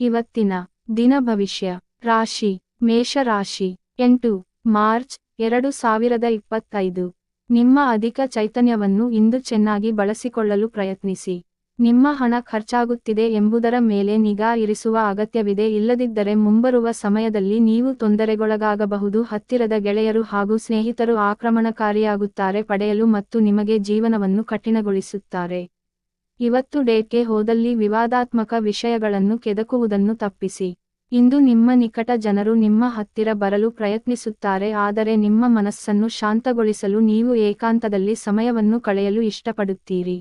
ಇವತ್ತಿನ ದಿನ ಭವಿಷ್ಯ. ರಾಶಿ ಮೇಷ ರಾಶಿ ಎಂಟು, ಮಾರ್ಚ್ ಎರಡು ಸಾವಿರದ ಇಪ್ಪತ್ತೈದು. ನಿಮ್ಮ ಅಧಿಕ ಚೈತನ್ಯವನ್ನು ಇಂದು ಚೆನ್ನಾಗಿ ಬಳಸಿಕೊಳ್ಳಲು ಪ್ರಯತ್ನಿಸಿ. ನಿಮ್ಮ ಹಣ ಖರ್ಚಾಗುತ್ತಿದೆ ಎಂಬುದರ ಮೇಲೆ ನಿಗಾ ಇರಿಸುವ ಅಗತ್ಯವಿದೆ. ಇಲ್ಲದಿದ್ದರೆ ಮುಂಬರುವ ಸಮಯದಲ್ಲಿ ನೀವು ತೊಂದರೆಗೊಳಗಾಗಬಹುದು. ಹತ್ತಿರದ ಗೆಳೆಯರು ಹಾಗೂ ಸ್ನೇಹಿತರು ಆಕ್ರಮಣಕಾರಿಯಾಗುತ್ತಾರೆ, ಪಡೆಯಲು ಮತ್ತು ನಿಮಗೆ ಜೀವನವನ್ನು ಕಠಿಣಗೊಳಿಸುತ್ತಾರೆ. ಇವತ್ತು ಡೇಟ್ಗೆ ಹೋದಲ್ಲಿ ವಿವಾದಾತ್ಮಕ ವಿಷಯಗಳನ್ನು ಕೆದಕುವುದನ್ನು ತಪ್ಪಿಸಿ. ಇಂದು ನಿಮ್ಮ ನಿಕಟ ಜನರು ನಿಮ್ಮ ಹತ್ತಿರ ಬರಲು ಪ್ರಯತ್ನಿಸುತ್ತಾರೆ, ಆದರೆ ನಿಮ್ಮ ಮನಸ್ಸನ್ನು ಶಾಂತಗೊಳಿಸಲು ನೀವು ಏಕಾಂತದಲ್ಲಿ ಸಮಯವನ್ನು ಕಳೆಯಲು ಇಷ್ಟಪಡುತ್ತೀರಿ.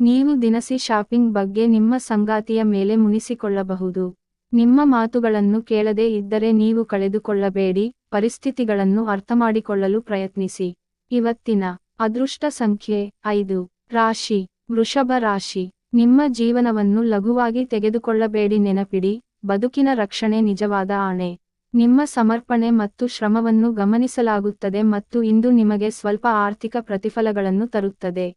ನೀವು ದಿನಸಿ ಶಾಪಿಂಗ್ ಬಗ್ಗೆ ನಿಮ್ಮ ಸಂಗಾತಿಯ ಮೇಲೆ ಮುನಿಸಿಕೊಳ್ಳಬಹುದು. ನಿಮ್ಮ ಮಾತುಗಳನ್ನು ಕೇಳದೇ ಇದ್ದರೆ ನೀವು ಕಳೆದುಕೊಳ್ಳಬೇಡಿ, ಪರಿಸ್ಥಿತಿಗಳನ್ನು ಅರ್ಥಮಾಡಿಕೊಳ್ಳಲು ಪ್ರಯತ್ನಿಸಿ. ಇವತ್ತಿನ ಅದೃಷ್ಟ ಸಂಖ್ಯೆ ಐದು. ರಾಶಿ. ವೃಷಭ ರಾಶಿ, ನಿಮ್ಮ ಜೀವನವನ್ನು ಲಘುವಾಗಿ ತೆಗೆದುಕೊಳ್ಳಬೇಡಿ ನೆನಪಿಡಿ, ಬದುಕಿನ ರಕ್ಷಣೆ ನಿಜವಾದ ಆಣೆ. ನಿಮ್ಮ ಸಮರ್ಪಣೆ ಮತ್ತು ಶ್ರಮವನ್ನು ಗಮನಿಸಲಾಗುತ್ತದೆ ಮತ್ತು ಇಂದು ನಿಮಗೆ ಸ್ವಲ್ಪ ಆರ್ಥಿಕ ಪ್ರತಿಫಲಗಳನ್ನು ತರುತ್ತದೆ.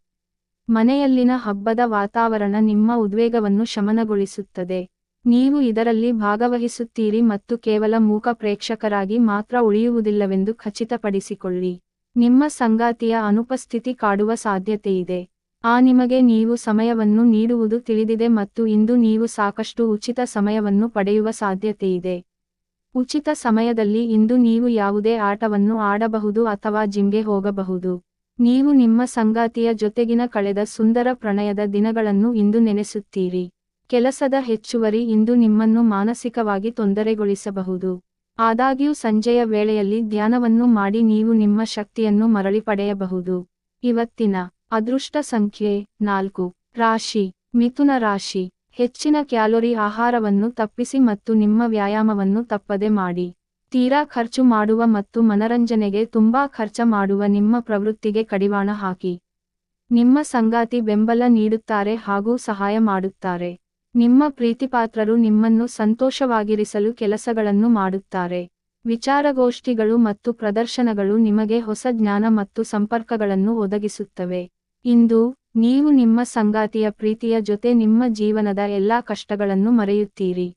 ಮನೆಯಲ್ಲಿನ ಹಬ್ಬದ ವಾತಾವರಣ ನಿಮ್ಮ ಉದ್ವೇಗವನ್ನು ಶಮನಗೊಳಿಸುತ್ತದೆ. ನೀವು ಇದರಲ್ಲಿ ಭಾಗವಹಿಸುತ್ತೀರಿ ಮತ್ತು ಕೇವಲ ಮೂಕ ಪ್ರೇಕ್ಷಕರಾಗಿ ಮಾತ್ರ ಉಳಿಯುವುದಿಲ್ಲವೆಂದು ಖಚಿತಪಡಿಸಿಕೊಳ್ಳಿ. ನಿಮ್ಮ ಸಂಗಾತಿಯ ಅನುಪಸ್ಥಿತಿ ಕಾಡುವ ಸಾಧ್ಯತೆಯಿದೆ. ಆ ನಿಮಗೆ ನೀವು ಸಮಯವನ್ನು ನೀಡುವುದು ತಿಳಿದಿದೆ ಮತ್ತು ಇಂದು ನೀವು ಸಾಕಷ್ಟು ಉಚಿತ ಸಮಯವನ್ನು ಪಡೆಯುವ ಸಾಧ್ಯತೆಯಿದೆ ಉಚಿತ ಸಮಯದಲ್ಲಿ ಇಂದು ನೀವು ಯಾವುದೇ ಆಟವನ್ನು ಆಡಬಹುದು ಅಥವಾ ಜಿಮ್ಗೆ ಹೋಗಬಹುದು. ನೀವು ನಿಮ್ಮ ಸಂಗಾತಿಯ ಜೊತೆಗಿನ ಕಳೆದ ಸುಂದರ ಪ್ರಣಯದ ದಿನಗಳನ್ನು ಇಂದು ನೆನೆಸುತ್ತೀರಿ. ಕೆಲಸದ ಹೆಚ್ಚುವರಿ ಇಂದು ನಿಮ್ಮನ್ನು ಮಾನಸಿಕವಾಗಿ ತೊಂದರೆಗೊಳಿಸಬಹುದು. ಆದಾಗ್ಯೂ ಸಂಜೆಯ ವೇಳೆಯಲ್ಲಿ ಧ್ಯಾನವನ್ನು ಮಾಡಿ ನೀವು ನಿಮ್ಮ ಶಕ್ತಿಯನ್ನು ಮರಳಿ ಪಡೆಯಬಹುದು. ಇವತ್ತಿನ ಅದೃಷ್ಟ ಸಂಖ್ಯೆ ನಾಲ್ಕು. ರಾಶಿ. ಮಿಥುನ ರಾಶಿ. ಹೆಚ್ಚಿನ ಕ್ಯಾಲೋರಿ ಆಹಾರವನ್ನು ತಪ್ಪಿಸಿ ಮತ್ತು ನಿಮ್ಮ ವ್ಯಾಯಾಮವನ್ನು ತಪ್ಪದೆ ಮಾಡಿ. ತೀರಾ ಖರ್ಚು ಮಾಡುವ ಮತ್ತು ಮನರಂಜನೆಗೆ ತುಂಬಾ ಖರ್ಚ ಮಾಡುವ ನಿಮ್ಮ ಪ್ರವೃತ್ತಿಗೆ ಕಡಿವಾಣ ಹಾಕಿ. ನಿಮ್ಮ ಸಂಗಾತಿ ಬೆಂಬಲ ನೀಡುತ್ತಾರೆ ಹಾಗೂ ಸಹಾಯ ಮಾಡುತ್ತಾರೆ. ನಿಮ್ಮ ಪ್ರೀತಿಪಾತ್ರರು ನಿಮ್ಮನ್ನು ಸಂತೋಷವಾಗಿರಿಸಲು ಕೆಲಸಗಳನ್ನು ಮಾಡುತ್ತಾರೆ. ವಿಚಾರಗೋಷ್ಠಿಗಳು ಮತ್ತು ಪ್ರದರ್ಶನಗಳು ನಿಮಗೆ ಹೊಸ ಜ್ಞಾನ ಮತ್ತು ಸಂಪರ್ಕಗಳನ್ನು ಒದಗಿಸುತ್ತವೆ. ಇಂದು, ನೀವು ನಿಮ್ಮ ಸಂಗಾತಿಯ ಪ್ರೀತಿಯ ಜೊತೆ ನಿಮ್ಮ ಜೀವನದ ಎಲ್ಲಾ ಕಷ್ಟಗಳನ್ನು ಮರೆಯುತ್ತೀರಿ.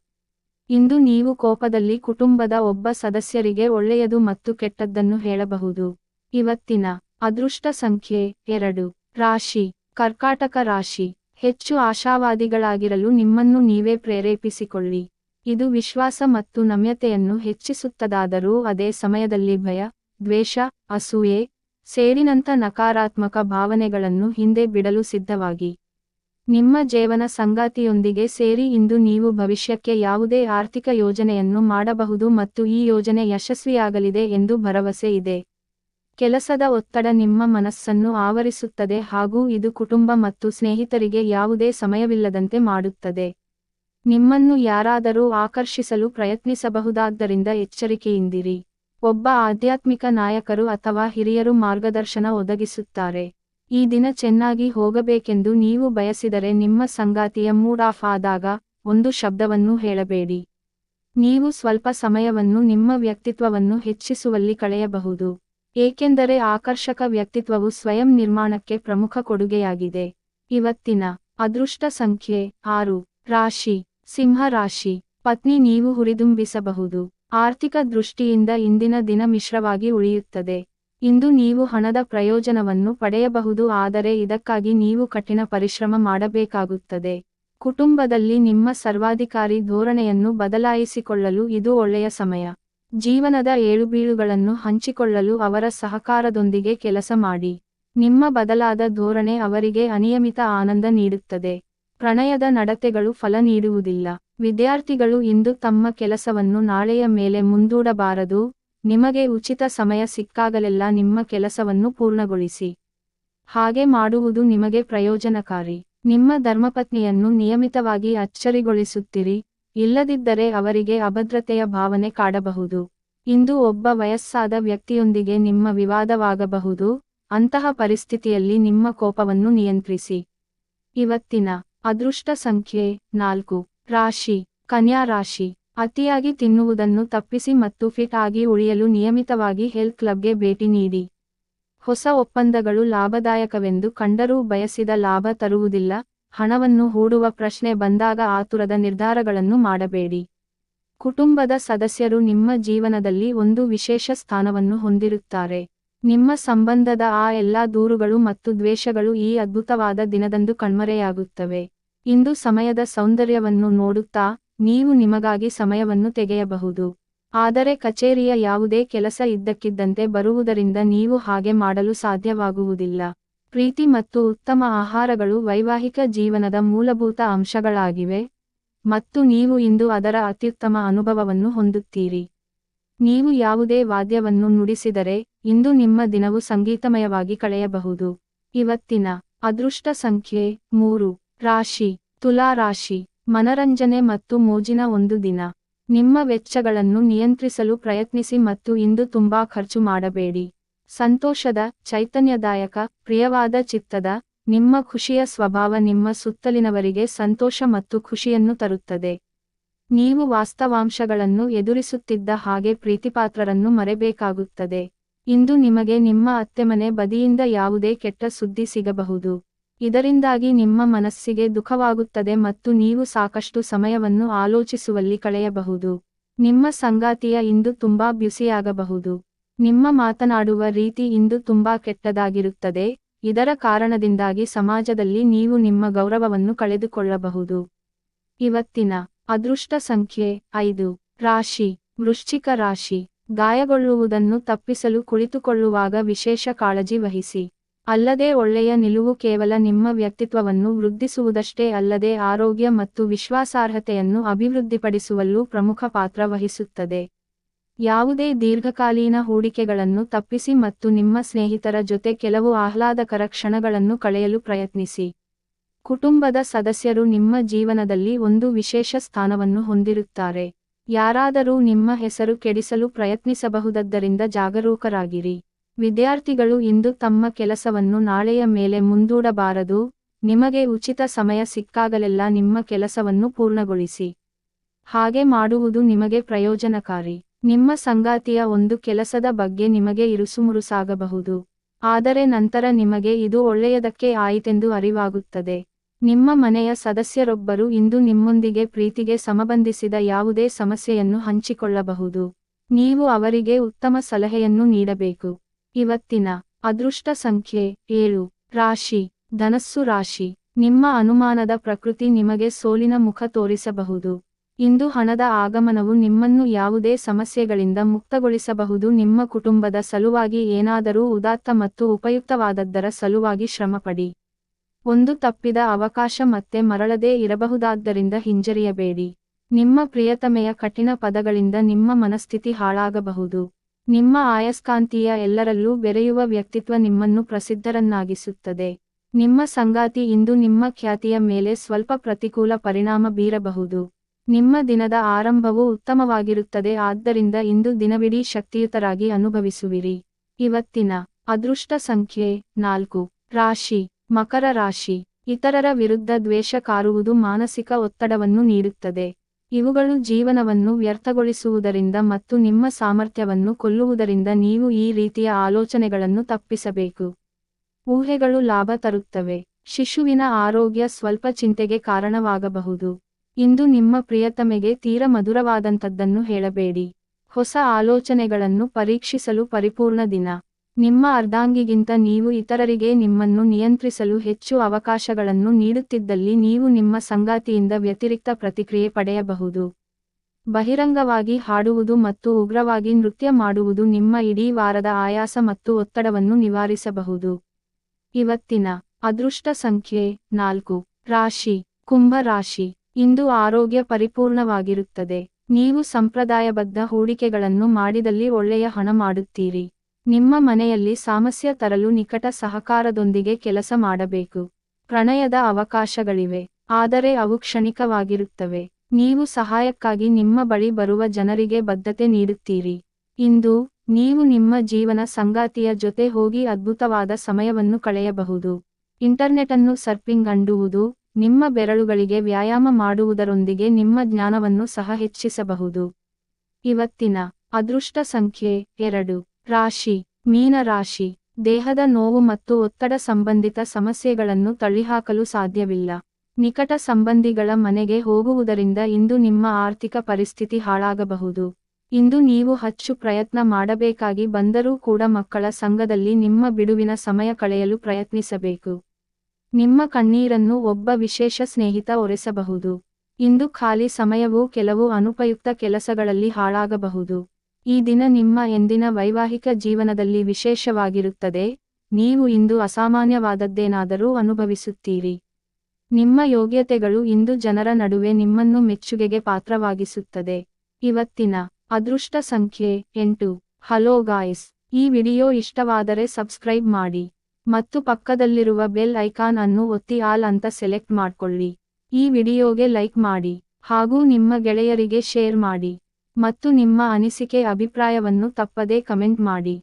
ಇಂದು ನೀವು ಕೋಪದಲ್ಲಿ ಕುಟುಂಬದ ಒಬ್ಬ ಸದಸ್ಯರಿಗೆ ಒಳ್ಳೆಯದು ಮತ್ತು ಕೆಟ್ಟದ್ದನ್ನು ಹೇಳಬಹುದು. ಇವತ್ತಿನ ಅದೃಷ್ಟ ಸಂಖ್ಯೆ ಎರಡು. ರಾಶಿ. ಕರ್ಕಾಟಕ ರಾಶಿ. ಹೆಚ್ಚು ಆಶಾವಾದಿಗಳಾಗಿರಲು ನಿಮ್ಮನ್ನು ನೀವೇ ಪ್ರೇರೇಪಿಸಿಕೊಳ್ಳಿ. ಇದು ವಿಶ್ವಾಸ ಮತ್ತು ನಮ್ಯತೆಯನ್ನು ಹೆಚ್ಚಿಸುತ್ತದಾದರೂ ಅದೇ ಸಮಯದಲ್ಲಿ ಭಯ, ದ್ವೇಷ, ಅಸೂಯೆ, ಸೇರಿನಂಥ ನಕಾರಾತ್ಮಕ ಭಾವನೆಗಳನ್ನು ಹಿಂದೆ ಬಿಡಲು ಸಿದ್ಧವಾಗಿ. ನಿಮ್ಮ ಜೀವನ ಸಂಗಾತಿಯೊಂದಿಗೆ ಸೇರಿ ಇಂದು ನೀವು ಭವಿಷ್ಯಕ್ಕೆ ಯಾವುದೇ ಆರ್ಥಿಕ ಯೋಜನೆಯನ್ನು ಮಾಡಬಹುದು ಮತ್ತು ಈ ಯೋಜನೆ ಯಶಸ್ವಿಯಾಗಲಿದೆ ಎಂದು ಭರವಸೆ ಇದೆ. ಕೆಲಸದ ಒತ್ತಡ ನಿಮ್ಮ ಮನಸ್ಸನ್ನು ಆವರಿಸುತ್ತದೆ ಹಾಗೂ ಇದು ಕುಟುಂಬ ಮತ್ತು ಸ್ನೇಹಿತರಿಗೆ ಯಾವುದೇ ಸಮಯವಿಲ್ಲದಂತೆ ಮಾಡುತ್ತದೆ. ನಿಮ್ಮನ್ನು ಯಾರಾದರೂ ಆಕರ್ಷಿಸಲು ಪ್ರಯತ್ನಿಸಬಹುದಾದ್ದರಿಂದ ಎಚ್ಚರಿಕೆಯಿಂದಿರಿ. ಒಬ್ಬ ಆಧ್ಯಾತ್ಮಿಕ ನಾಯಕರು ಅಥವಾ ಹಿರಿಯರು ಮಾರ್ಗದರ್ಶನ ಒದಗಿಸುತ್ತಾರೆ. ಈ ದಿನ ಚೆನ್ನಾಗಿ ಹೋಗಬೇಕೆಂದು ನೀವು ಬಯಸಿದರೆ ನಿಮ್ಮ ಸಂಗಾತಿಯ ಮೂಡ್ ಆಫ್ ಆದಾಗ ಒಂದು ಶಬ್ದವನ್ನು ಹೇಳಬೇಡಿ. ನೀವು ಸ್ವಲ್ಪ ಸಮಯವನ್ನು ನಿಮ್ಮ ವ್ಯಕ್ತಿತ್ವವನ್ನು ಹೆಚ್ಚಿಸುವಲ್ಲಿ ಕಳೆಯಬಹುದು. ಏಕೆಂದರೆ ಆಕರ್ಷಕ ವ್ಯಕ್ತಿತ್ವವು ಸ್ವಯಂ ನಿರ್ಮಾಣಕ್ಕೆ ಪ್ರಮುಖ ಕೊಡುಗೆಯಾಗಿದೆ. ಇವತ್ತಿನ ಅದೃಷ್ಟ ಸಂಖ್ಯೆ ಆರು. ರಾಶಿ. ಸಿಂಹ ರಾಶಿ ಪತ್ನಿ ನೀವು ಹುರಿದುಂಬಿಸಬಹುದು. ಆರ್ಥಿಕ ದೃಷ್ಟಿಯಿಂದ ಇಂದಿನ ದಿನ ಮಿಶ್ರವಾಗಿ ಉಳಿಯುತ್ತದೆ. ಇಂದು ನೀವು ಹಣದ ಪ್ರಯೋಜನವನ್ನು ಪಡೆಯಬಹುದು, ಆದರೆ ಇದಕ್ಕಾಗಿ ನೀವು ಕಠಿಣ ಪರಿಶ್ರಮ ಮಾಡಬೇಕಾಗುತ್ತದೆ. ಕುಟುಂಬದಲ್ಲಿ ನಿಮ್ಮ ಸರ್ವಾಧಿಕಾರಿ ಧೋರಣೆಯನ್ನು ಬದಲಾಯಿಸಿಕೊಳ್ಳಲು ಇದು ಒಳ್ಳೆಯ ಸಮಯ. ಜೀವನದ ಏಳುಬೀಳುಗಳನ್ನು ಹಂಚಿಕೊಳ್ಳಲು ಅವರ ಸಹಕಾರದೊಂದಿಗೆ ಕೆಲಸ ಮಾಡಿ. ನಿಮ್ಮ ಬದಲಾದ ಧೋರಣೆ ಅವರಿಗೆ ಅನಿಯಮಿತ ಆನಂದ ನೀಡುತ್ತದೆ. ಪ್ರಣಯದ ನಡತೆಗಳು ಫಲ ನೀಡುವುದಿಲ್ಲ. ವಿದ್ಯಾರ್ಥಿಗಳು ಇಂದು ತಮ್ಮ ಕೆಲಸವನ್ನು ನಾಳೆಯ ಮೇಲೆ ಮುಂದೂಡಬಾರದು. ನಿಮಗೆ ಉಚಿತ ಸಮಯ ಸಿಕ್ಕಾಗಲೆಲ್ಲ ನಿಮ್ಮ ಕೆಲಸವನ್ನು ಪೂರ್ಣಗೊಳಿಸಿ. ಹಾಗೆ ಮಾಡುವುದು ನಿಮಗೆ ಪ್ರಯೋಜನಕಾರಿ. ನಿಮ್ಮ ಧರ್ಮಪತ್ನಿಯನ್ನು ನಿಯಮಿತವಾಗಿ ಅಚ್ಚರಿಗೊಳಿಸುತ್ತಿರಿ. ಇಲ್ಲದಿದ್ದರೆ ಅವರಿಗೆ ಅಭದ್ರತೆಯ ಭಾವನೆ ಕಾಡಬಹುದು. ಇಂದು ಒಬ್ಬ ವಯಸ್ಸಾದ ವ್ಯಕ್ತಿಯೊಂದಿಗೆ ನಿಮ್ಮ ವಿವಾದವಾಗಬಹುದು. ಅಂತಹ ಪರಿಸ್ಥಿತಿಯಲ್ಲಿ ನಿಮ್ಮ ಕೋಪವನ್ನು ನಿಯಂತ್ರಿಸಿ. ಇವತ್ತಿನ ಅದೃಷ್ಟ ಸಂಖ್ಯೆ ನಾಲ್ಕು. ರಾಶಿ. ಕನ್ಯಾ ರಾಶಿ. ಅತಿಯಾಗಿ ತಿನ್ನುವುದನ್ನು ತಪ್ಪಿಸಿ ಮತ್ತು ಫಿಟ್ ಆಗಿ ಉಳಿಯಲು ನಿಯಮಿತವಾಗಿ ಹೆಲ್ತ್ ಕ್ಲಬ್ಗೆ ಭೇಟಿ ನೀಡಿ. ಹೊಸ ಒಪ್ಪಂದಗಳು ಲಾಭದಾಯಕವೆಂದು ಕಂಡರೂ ಬಯಸಿದ ಲಾಭ ತರುವುದಿಲ್ಲ. ಹಣವನ್ನು ಹೂಡುವ ಪ್ರಶ್ನೆ ಬಂದಾಗ ಆತುರದ ನಿರ್ಧಾರಗಳನ್ನು ಮಾಡಬೇಡಿ. ಕುಟುಂಬದ ಸದಸ್ಯರು ನಿಮ್ಮ ಜೀವನದಲ್ಲಿ ಒಂದು ವಿಶೇಷ ಸ್ಥಾನವನ್ನು ಹೊಂದಿರುತ್ತಾರೆ. ನಿಮ್ಮ ಸಂಬಂಧದ ಆ ಎಲ್ಲಾ ದೂರುಗಳು ಮತ್ತು ದ್ವೇಷಗಳು ಈ ಅದ್ಭುತವಾದ ದಿನದಂದು ಕಣ್ಮರೆಯಾಗುತ್ತವೆ. ಇಂದು ಸಮಯದ ಸೌಂದರ್ಯವನ್ನು ನೋಡುತ್ತಾ ನೀವು ನಿಮಗಾಗಿ ಸಮಯವನ್ನು ತೆಗೆಯಬಹುದು. ಆದರೆ ಕಚೇರಿಯ ಯಾವುದೇ ಕೆಲಸ ಇದ್ದಕ್ಕಿದ್ದಂತೆ ಬರುವುದರಿಂದ ನೀವು ಹಾಗೆ ಮಾಡಲು ಸಾಧ್ಯವಾಗುವುದಿಲ್ಲ. ಪ್ರೀತಿ ಮತ್ತು ಉತ್ತಮ ಆಹಾರಗಳು ವೈವಾಹಿಕ ಜೀವನದ ಮೂಲಭೂತ ಅಂಶಗಳಾಗಿವೆ. ಮತ್ತು ನೀವು ಇಂದು ಅದರ ಅತ್ಯುತ್ತಮ ಅನುಭವವನ್ನು ಹೊಂದುತ್ತೀರಿ. ನೀವು ಯಾವುದೇ ವಾದ್ಯವನ್ನು ನುಡಿಸಿದರೆ ಇಂದು ನಿಮ್ಮ ದಿನವು ಸಂಗೀತಮಯವಾಗಿ ಕಳೆಯಬಹುದು. ಇವತ್ತಿನ ಅದೃಷ್ಟ ಸಂಖ್ಯೆ ಮೂರು. ರಾಶಿ, ತುಲಾ ರಾಶಿ, ಮನರಂಜನೆ ಮತ್ತು ಮೋಜಿನ ಒಂದು ದಿನ. ನಿಮ್ಮ ವೆಚ್ಚಗಳನ್ನು ನಿಯಂತ್ರಿಸಲು ಪ್ರಯತ್ನಿಸಿ ಮತ್ತು ಇಂದು ತುಂಬಾ ಖರ್ಚು ಮಾಡಬೇಡಿ. ಸಂತೋಷದ, ಚೈತನ್ಯದಾಯಕ, ಪ್ರಿಯವಾದ ಚಿತ್ತದ, ನಿಮ್ಮ ಖುಷಿಯ ಸ್ವಭಾವ ನಿಮ್ಮ ಸುತ್ತಲಿನವರಿಗೆ ಸಂತೋಷ ಮತ್ತು ಖುಷಿಯನ್ನು ತರುತ್ತದೆ. ನೀವು ವಾಸ್ತವಾಂಶಗಳನ್ನು ಎದುರಿಸುತ್ತಿದ್ದ ಹಾಗೆ ಪ್ರೀತಿಪಾತ್ರರನ್ನು ಮರೆಬೇಕಾಗುತ್ತದೆ. ಇಂದು ನಿಮಗೆ ನಿಮ್ಮ ಅತ್ತೆಮನೆ ಬದಿಯಿಂದ ಯಾವುದೇ ಕೆಟ್ಟ ಸುದ್ದಿ ಸಿಗಬಹುದು. ಇದರಿಂದಾಗಿ ನಿಮ್ಮ ಮನಸ್ಸಿಗೆ ದುಃಖವಾಗುತ್ತದೆ ಮತ್ತು ನೀವು ಸಾಕಷ್ಟು ಸಮಯವನ್ನು ಆಲೋಚಿಸುವಲ್ಲಿ ಕಳೆಯಬಹುದು. ನಿಮ್ಮ ಸಂಗಾತಿಯ ಇಂದು ತುಂಬಾ ಬ್ಯುಸಿಯಾಗಬಹುದು. ನಿಮ್ಮ ಮಾತನಾಡುವ ರೀತಿ ಇಂದು ತುಂಬಾ ಕೆಟ್ಟದಾಗಿರುತ್ತದೆ. ಇದರ ಕಾರಣದಿಂದಾಗಿ ಸಮಾಜದಲ್ಲಿ ನೀವು ನಿಮ್ಮ ಗೌರವವನ್ನು ಕಳೆದುಕೊಳ್ಳಬಹುದು. ಇವತ್ತಿನ ಅದೃಷ್ಟ ಸಂಖ್ಯೆ ಐದು. ರಾಶಿ. ವೃಶ್ಚಿಕ ರಾಶಿ. ಗಾಯಗೊಳ್ಳುವುದನ್ನು ತಪ್ಪಿಸಲು ಕುಳಿತುಕೊಳ್ಳುವಾಗ ವಿಶೇಷ ಕಾಳಜಿ ವಹಿಸಿ. ಅಲ್ಲದೆ ಒಳ್ಳೆಯ ನಿಲುವು ಕೇವಲ ನಿಮ್ಮ ವ್ಯಕ್ತಿತ್ವವನ್ನು ವೃದ್ಧಿಸುವುದಷ್ಟೇ ಅಲ್ಲದೆ ಆರೋಗ್ಯ ಮತ್ತು ವಿಶ್ವಾಸಾರ್ಹತೆಯನ್ನು ಅಭಿವೃದ್ಧಿಪಡಿಸುವಲ್ಲೂ ಪ್ರಮುಖ ಪಾತ್ರ ವಹಿಸುತ್ತದೆ. ಯಾವುದೇ ದೀರ್ಘಕಾಲೀನ ಹೂಡಿಕೆಗಳನ್ನು ತಪ್ಪಿಸಿ ಮತ್ತು ನಿಮ್ಮ ಸ್ನೇಹಿತರ ಜೊತೆ ಕೆಲವು ಆಹ್ಲಾದಕರ ಕ್ಷಣಗಳನ್ನು ಕಳೆಯಲು ಪ್ರಯತ್ನಿಸಿ. ಕುಟುಂಬದ ಸದಸ್ಯರು ನಿಮ್ಮ ಜೀವನದಲ್ಲಿ ಒಂದು ವಿಶೇಷ ಸ್ಥಾನವನ್ನು ಹೊಂದಿರುತ್ತಾರೆ. ಯಾರಾದರೂ ನಿಮ್ಮ ಹೆಸರು ಕೆಡಿಸಲು ಪ್ರಯತ್ನಿಸಬಹುದದ್ದರಿಂದ ಜಾಗರೂಕರಾಗಿರಿ. ವಿದ್ಯಾರ್ಥಿಗಳು ಇಂದು ತಮ್ಮ ಕೆಲಸವನ್ನು ನಾಳೆಯ ಮೇಲೆ ಮುಂದೂಡಬಾರದು, ನಿಮಗೆ ಉಚಿತ ಸಮಯ ಸಿಕ್ಕಾಗಲೆಲ್ಲ ನಿಮ್ಮ ಕೆಲಸವನ್ನು ಪೂರ್ಣಗೊಳಿಸಿ. ಹಾಗೆ ಮಾಡುವುದು ನಿಮಗೆ ಪ್ರಯೋಜನಕಾರಿ. ನಿಮ್ಮ ಸಂಗಾತಿಯ ಒಂದು ಕೆಲಸದ ಬಗ್ಗೆ ನಿಮಗೆ ಇರುಸುಮುರುಸಾಗಬಹುದು. ಆದರೆ ನಂತರ ನಿಮಗೆ ಇದು ಒಳ್ಳೆಯದಕ್ಕೆ ಆಯಿತೆಂದು ಅರಿವಾಗುತ್ತದೆ. ನಿಮ್ಮ ಮನೆಯ ಸದಸ್ಯರೊಬ್ಬರು ಇಂದು ನಿಮ್ಮೊಂದಿಗೆ ಪ್ರೀತಿಗೆ ಸಮಬಂಧಿಸಿದ ಯಾವುದೇ ಸಮಸ್ಯೆಯನ್ನು ಹಂಚಿಕೊಳ್ಳಬಹುದು. ನೀವು ಅವರಿಗೆ ಉತ್ತಮ ಸಲಹೆಯನ್ನು ನೀಡಬೇಕು. ಇವತ್ತಿನ ಅದೃಷ್ಟ ಸಂಖ್ಯೆ ಏಳು. ರಾಶಿ. ಧನಸ್ಸು ರಾಶಿ. ನಿಮ್ಮ ಅನುಮಾನದ ಪ್ರಕೃತಿ ನಿಮಗೆ ಸೋಲಿನ ಮುಖ ತೋರಿಸಬಹುದು. ಇಂದು ಹಣದ ಆಗಮನವು ನಿಮ್ಮನ್ನು ಯಾವುದೇ ಸಮಸ್ಯೆಗಳಿಂದ ಮುಕ್ತಗೊಳಿಸಬಹುದು. ನಿಮ್ಮ ಕುಟುಂಬದ ಸಲುವಾಗಿ ಏನಾದರೂ ಉದಾತ್ತ ಮತ್ತು ಉಪಯುಕ್ತವಾದದ್ದರ ಸಲುವಾಗಿ ಶ್ರಮಪಡಿ. ಒಂದು ತಪ್ಪಿದ ಅವಕಾಶ ಮತ್ತೆ ಮರಳದೇ ಇರಬಹುದಾದ್ದರಿಂದ ಹಿಂಜರಿಯಬೇಡಿ. ನಿಮ್ಮ ಪ್ರಿಯತಮೆಯ ಕಠಿಣ ಪದಗಳಿಂದ ನಿಮ್ಮ ಮನಸ್ಥಿತಿ ಹಾಳಾಗಬಹುದು. ನಿಮ್ಮ ಆಯಸ್ಕಾಂತೀಯ ಎಲ್ಲರಲ್ಲೂ ಬೆರೆಯುವ ವ್ಯಕ್ತಿತ್ವ ನಿಮ್ಮನ್ನು ಪ್ರಸಿದ್ಧರನ್ನಾಗಿಸುತ್ತದೆ. ನಿಮ್ಮ ಸಂಗಾತಿ ಇಂದು ನಿಮ್ಮ ಖ್ಯಾತಿಯ ಮೇಲೆ ಸ್ವಲ್ಪ ಪ್ರತಿಕೂಲ ಪರಿಣಾಮ ಬೀರಬಹುದು. ನಿಮ್ಮ ದಿನದ ಆರಂಭವು ಉತ್ತಮವಾಗಿರುತ್ತದೆ, ಆದ್ದರಿಂದ ಇಂದು ದಿನವಿಡೀ ಶಕ್ತಿಯುತರಾಗಿ ಅನುಭವಿಸುವಿರಿ. ಇವತ್ತಿನ ಅದೃಷ್ಟ ಸಂಖ್ಯೆ ನಾಲ್ಕು. ರಾಶಿ. ಮಕರ ರಾಶಿ. ಇತರರ ವಿರುದ್ಧ ದ್ವೇಷ ಕಾರುವುದು ಮಾನಸಿಕ ಒತ್ತಡವನ್ನು ನೀಡುತ್ತದೆ. ಇವುಗಳು ಜೀವನವನ್ನು ವ್ಯರ್ಥಗೊಳಿಸುವುದರಿಂದ ಮತ್ತು ನಿಮ್ಮ ಸಾಮರ್ಥ್ಯವನ್ನು ಕೊಲ್ಲುವುದರಿಂದ ನೀವು ಈ ರೀತಿಯ ಆಲೋಚನೆಗಳನ್ನು ತಪ್ಪಿಸಬೇಕು. ಊಹೆಗಳು ಲಾಭ ತರುತ್ತವೆ. ಶಿಶುವಿನ ಆರೋಗ್ಯ ಸ್ವಲ್ಪ ಚಿಂತೆಗೆ ಕಾರಣವಾಗಬಹುದು. ಇಂದು ನಿಮ್ಮ ಪ್ರಿಯತಮೆಗೆ ತೀರ ಮಧುರವಾದಂಥದ್ದನ್ನು ಹೇಳಬೇಡಿ. ಹೊಸ ಆಲೋಚನೆಗಳನ್ನು ಪರೀಕ್ಷಿಸಲು ಪರಿಪೂರ್ಣ ದಿನ. ನಿಮ್ಮ ಅರ್ಧಾಂಗಿಗಿಂತ ನೀವು ಇತರರಿಗೆ ನಿಮ್ಮನ್ನು ನಿಯಂತ್ರಿಸಲು ಹೆಚ್ಚು ಅವಕಾಶಗಳನ್ನು ನೀಡುತ್ತಿದ್ದಲ್ಲಿ ನೀವು ನಿಮ್ಮ ಸಂಗಾತಿಯಿಂದ ವ್ಯತಿರಿಕ್ತ ಪ್ರತಿಕ್ರಿಯೆ ಪಡೆಯಬಹುದು. ಬಹಿರಂಗವಾಗಿ ಹಾಡುವುದು ಮತ್ತು ಉಗ್ರವಾಗಿ ನೃತ್ಯ ಮಾಡುವುದು ನಿಮ್ಮ ಇಡೀ ವಾರದ ಆಯಾಸ ಮತ್ತು ಒತ್ತಡವನ್ನು ನಿವಾರಿಸಬಹುದು. ಇವತ್ತಿನ ಅದೃಷ್ಟ ಸಂಖ್ಯೆ ನಾಲ್ಕು. ರಾಶಿ. ಕುಂಭ ರಾಶಿ. ಇಂದು ಆರೋಗ್ಯ ಪರಿಪೂರ್ಣವಾಗಿರುತ್ತದೆ. ನೀವು ಸಂಪ್ರದಾಯಬದ್ಧ ಹೂಡಿಕೆಗಳನ್ನು ಮಾಡಿದಲ್ಲಿ ಒಳ್ಳೆಯ ಹಣ ಮಾಡುತ್ತೀರಿ. ನಿಮ್ಮ ಮನೆಯಲ್ಲಿ ಸಾಮಸ್ಯ ತರಲು ನಿಕಟ ಸಹಕಾರದೊಂದಿಗೆ ಕೆಲಸ ಮಾಡಬೇಕು. ಪ್ರಣಯದ ಅವಕಾಶಗಳಿವೆ. ಆದರೆ ಅವು ಕ್ಷಣಿಕವಾಗಿರುತ್ತವೆ. ನೀವು ಸಹಾಯಕ್ಕಾಗಿ ನಿಮ್ಮ ಬಳಿ ಬರುವ ಜನರಿಗೆ ಬದ್ಧತೆ ನೀಡುತ್ತೀರಿ. ಇಂದು, ನೀವು ನಿಮ್ಮ ಜೀವನ ಸಂಗಾತಿಯ ಜೊತೆ ಹೋಗಿ ಅದ್ಭುತವಾದ ಸಮಯವನ್ನು ಕಳೆಯಬಹುದು. ಇಂಟರ್ನೆಟ್ ಅನ್ನು ಸರ್ಫಿಂಗ್ ಅಂಡುವುದು, ನಿಮ್ಮ ಬೆರಳುಗಳಿಗೆ ವ್ಯಾಯಾಮ ಮಾಡುವುದರೊಂದಿಗೆ ನಿಮ್ಮ ಜ್ಞಾನವನ್ನು ಸಹ ಹೆಚ್ಚಿಸಬಹುದು. ಇವತ್ತಿನ ಅದೃಷ್ಟ ಸಂಖ್ಯೆ ಎರಡು. ರಾಶಿ, ಮೀನ ರಾಶಿ, ದೇಹದ ನೋವು ಮತ್ತು ಒತ್ತಡ ಸಂಬಂಧಿತ ಸಮಸ್ಯೆಗಳನ್ನು ತಳ್ಳಿಹಾಕಲು ಸಾಧ್ಯವಿಲ್ಲ. ನಿಕಟ ಸಂಬಂಧಿಗಳ ಮನೆಗೆ ಹೋಗುವುದರಿಂದ ಇಂದು ನಿಮ್ಮ ಆರ್ಥಿಕ ಪರಿಸ್ಥಿತಿ ಹಾಳಾಗಬಹುದು. ಇಂದು ನೀವು ಹೆಚ್ಚು ಪ್ರಯತ್ನ ಮಾಡಬೇಕಾಗಿ ಬಂದರೂ ಕೂಡ ಮಕ್ಕಳ ಸಂಘದಲ್ಲಿ ನಿಮ್ಮ ಬಿಡುವಿನ ಸಮಯ ಕಳೆಯಲು ಪ್ರಯತ್ನಿಸಬೇಕು. ನಿಮ್ಮ ಕಣ್ಣೀರನ್ನು ಒಬ್ಬ ವಿಶೇಷ ಸ್ನೇಹಿತ ಒರೆಸಬಹುದು. ಇಂದು ಖಾಲಿ ಸಮಯವೂ ಕೆಲವು ಅನುಪಯುಕ್ತ ಕೆಲಸಗಳಲ್ಲಿ ಹಾಳಾಗಬಹುದು. ಈ ದಿನ ನಿಮ್ಮ ಎಂದಿನ ವೈವಾಹಿಕ ಜೀವನದಲ್ಲಿ ವಿಶೇಷವಾಗಿರುತ್ತದೆ. ನೀವು ಇಂದು ಅಸಾಮಾನ್ಯವಾದದ್ದೇನಾದರೂ ಅನುಭವಿಸುತ್ತೀರಿ. ನಿಮ್ಮ ಯೋಗ್ಯತೆಗಳು ಇಂದು ಜನರ ನಡುವೆ ನಿಮ್ಮನ್ನು ಮೆಚ್ಚುಗೆಗೆ ಪಾತ್ರವಾಗಿಸುತ್ತದೆ. ಇವತ್ತಿನ ಅದೃಷ್ಟ ಸಂಖ್ಯೆ ಎಂಟು. ಹಲೋ ಗಾಯ್ಸ್, ಈ ವಿಡಿಯೋ ಇಷ್ಟವಾದರೆ ಸಬ್ಸ್ಕ್ರೈಬ್ ಮಾಡಿ ಮತ್ತು ಪಕ್ಕದಲ್ಲಿರುವ ಬೆಲ್ ಐಕಾನ್ ಅನ್ನು ಒತ್ತಿ ಆಲ್ ಅಂತ ಸೆಲೆಕ್ಟ್ ಮಾಡ್ಕೊಳ್ಳಿ. ಈ ವಿಡಿಯೋಗೆ ಲೈಕ್ ಮಾಡಿ ಹಾಗೂ ನಿಮ್ಮ ಗೆಳೆಯರಿಗೆ ಶೇರ್ ಮಾಡಿ. ಮತ್ತು ನಿಮ್ಮ ಅನಿಸಿಕೆ ಅಭಿಪ್ರಾಯವನ್ನು ತಪ್ಪದೇ ಕಮೆಂಟ್ ಮಾಡಿ.